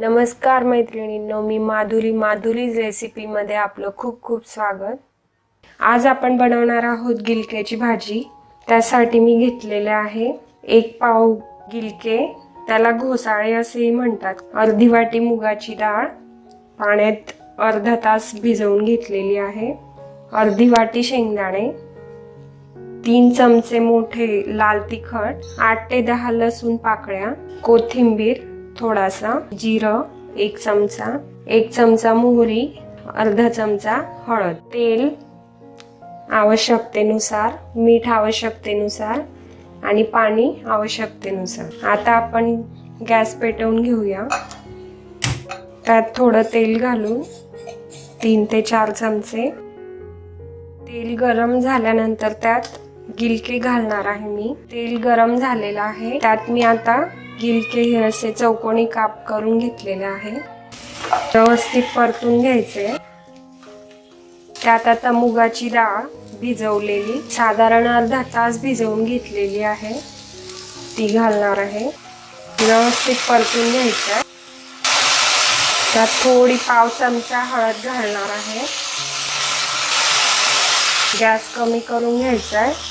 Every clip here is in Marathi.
नमस्कार मैत्रिणींनो मी माधुरी माधुरीज रेसिपीमध्ये आपलं खूप खूप स्वागत. आज आपण बनवणार आहोत गिलक्याची भाजी. त्यासाठी मी घेतलेले आहे एक पाव गिलके. त्याला घोसाळे असेही म्हणतात. अर्धी वाटी मुगाची डाळ. पाण्यात अर्धा तास भिजवून घेतलेली आहे. अर्धी वाटी शेंगदाणे. तीन चमचे मोठे लाल तिखट. आठ ते दहा लसूण पाकळ्या. कोथिंबीर. थोडासा जिरं एक चमचा एक चमचा मोहरी अर्धा चमचा हळद. तेल आवश्यकतेनुसार मीठ आवश्यकतेनुसार आणि पाणी आवश्यकतेनुसार. आता आपण गॅस पेटवून घेऊया. त्यात थोडं तेल घालून तीन ते चार चमचे. तेल गरम झाल्यानंतर त्यात गिलके घालणार आहे मी. तेल गरम झालेलं आहे. त्यात मी आता गिलके हे असे चौकोनी काप करून घेतलेले आहे. व्यवस्थित परतून घ्यायचे. त्यात आता मुगाची डाळ भिजवलेली साधारण अर्धा तास भिजवून घेतलेली आहे. ती घालणार आहे. व्यवस्थित परतून घ्यायचं. त्यात थोडी पाव चमचा हळद घालणार आहे. गॅस कमी करून घ्यायचा आहे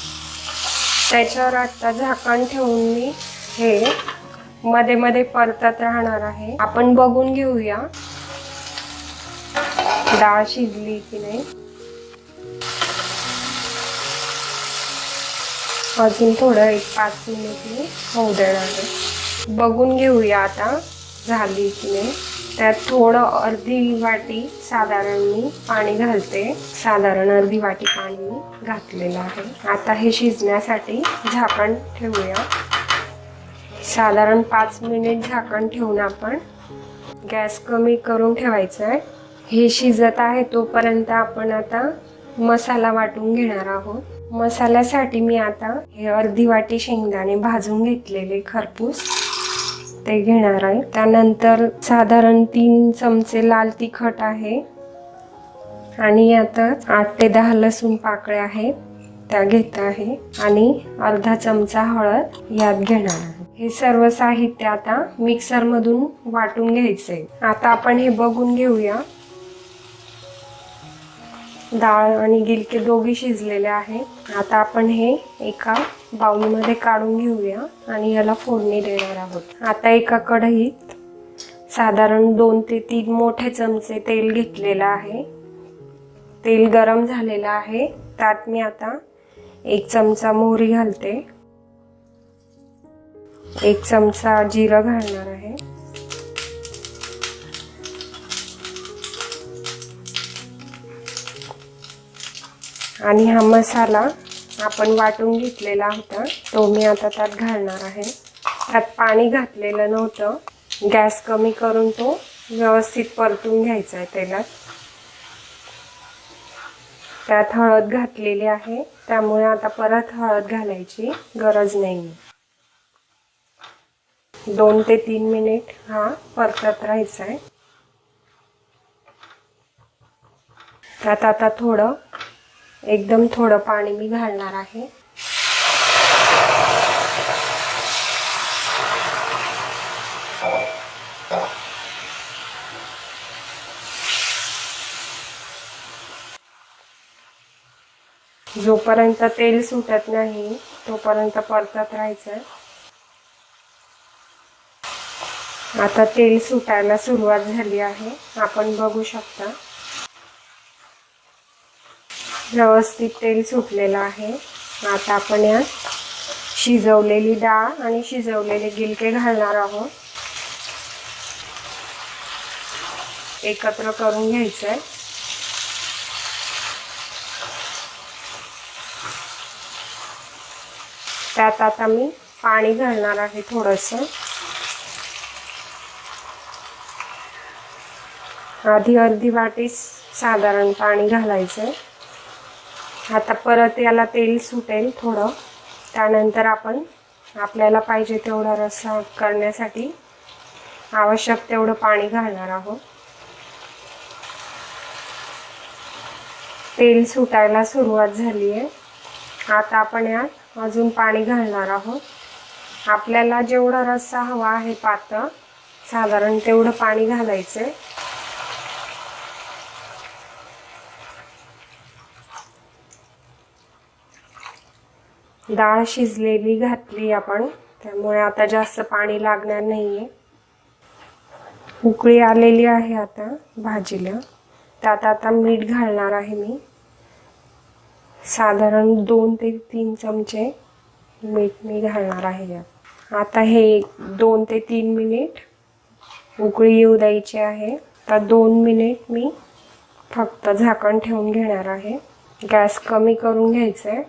त्याच्यावर आता झाकण ठेवून मी हे मध्ये मध्ये परतत राहणार आहे. आपण बघून घेऊया. डाळ शिजली की नाही. अजून थोडं एक पाच मिनिट मी होऊ देणार आहे. बघून घेऊया आता झाली की नाही. त्यात थोडं अर्धी वाटी साधारण मी पाणी घालते. साधारण अर्धी वाटी पाणी मी घातलेलं आहे. आता हे शिजण्यासाठी झाकण ठेवूया. साधारण पाच मिनिट झाकण ठेवून आपण गॅस कमी करून ठेवायचं आहे हे शिजत आहे तोपर्यंत आपण आता मसाला वाटून घेणार आहोत. मसाल्यासाठी मी आता हे अर्धी वाटी शेंगदाणे भाजून घेतलेले खरपूस. ते घेणार आहे. त्यानंतर साधारण तीन चमचे लाल तिखट आहे. आणि आता आठ ते दहा लसूण पाकळ्या आहेत. त्या घेत आहे. आणि अर्धा चमचा हळद यात घेणार आहे. हे सर्व साहित्य आता मिक्सरमधून वाटून घ्यायचे आता आपण हे बघून घेऊया. डाळ आणि गिलके दोघी शिजलेले आहेत आता आपण हे एका बाऊलमध्ये काढून घेऊया आणि याला फोडणी देणार आहोत. आता एका कढईत साधारण दोन ते तीन मोठे चमचे तेल घेतलेलं आहे. तेल गरम झालेलं आहे. त्यात मी आता एक चमचा मोहरी घालते. एक चमचा जिरं घालणार आहे. आणि हा मसाला आपण वाटून घेतलेला होता तो मी आता त्यात घालणार आहे. त्यात पाणी घातलेलं नव्हतं. गॅस कमी करून तो व्यवस्थित परतून घ्यायचा आहे तेलात. त्यात हळद घातलेली आहे. त्यामुळे आता परत हळद घालायची गरज नाही. दोन ते तीन मिनिट हा परतत राहायचा आहे. त्यात आता थोडं एकदम थोडं पाणी मी घालणार आहे. जोपर्यंत तेल सुटत नाही तोपर्यंत परतत राहायचं. आता तेल सुटायला सुरुवात झाली आहे. आपण बघू शकता. व्यवस्थित तेल सुटलेलं आहे. आता आपण यात शिजवलेली डाळ आणि शिजवलेले गिलके घालणार आहोत. एकत्र करून घ्यायचंय. त्यात आता मी पाणी घालणार आहे थोडंसं. आधी अर्धी वाटी साधारण पाणी घालायचं आता परत याला तेल सुटेल थोडं. त्यानंतर आपण आपल्याला पाहिजे तेवढा रस्सा करण्यासाठी आवश्यक तेवढं पाणी घालणार आहोत. तेल सुटायला सुरुवात झाली आहे आता आपण यात अजून पाणी घालणार आहोत. आपल्याला जेवढा रस्सा हवा आहे पातळ साधारण तेवढं पाणी घालायचं आहे डाळ शिजलेली घातली आपण. त्यामुळे आता जास्त पाणी लागणार नाहीये. उकळी आलेली आहे आता भाजीला. त्यात आता मीठ घालणार आहे मी. साधारण दोन ते तीन चमचे मीठ मी घालणार आहे यात. आता हे दोन ते तीन मिनिट उकळी येऊ द्यायची आहे. आता दोन मिनिट मी फक्त झाकण ठेवून घेणार आहे. गॅस कमी करून घ्यायचा आहे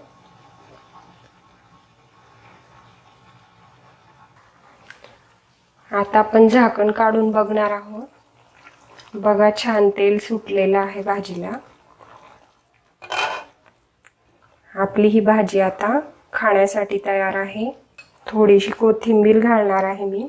आता आपण झाकण काढून बघणार आहोत. बघा छान तेल सुटलेलं आहे भाजीला. आपली ही भाजी आता खाण्यासाठी तयार आहे. थोडीशी कोथिंबीर घालणार आहे मी.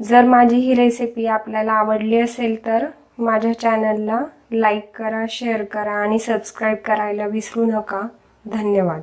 जर माझी ही रेसिपी आपल्याला आवडली असेल तर माझ्या चॅनलला लाईक करा शेअर करा आणि सबस्क्राईब करायला विसरू नका. धन्यवाद.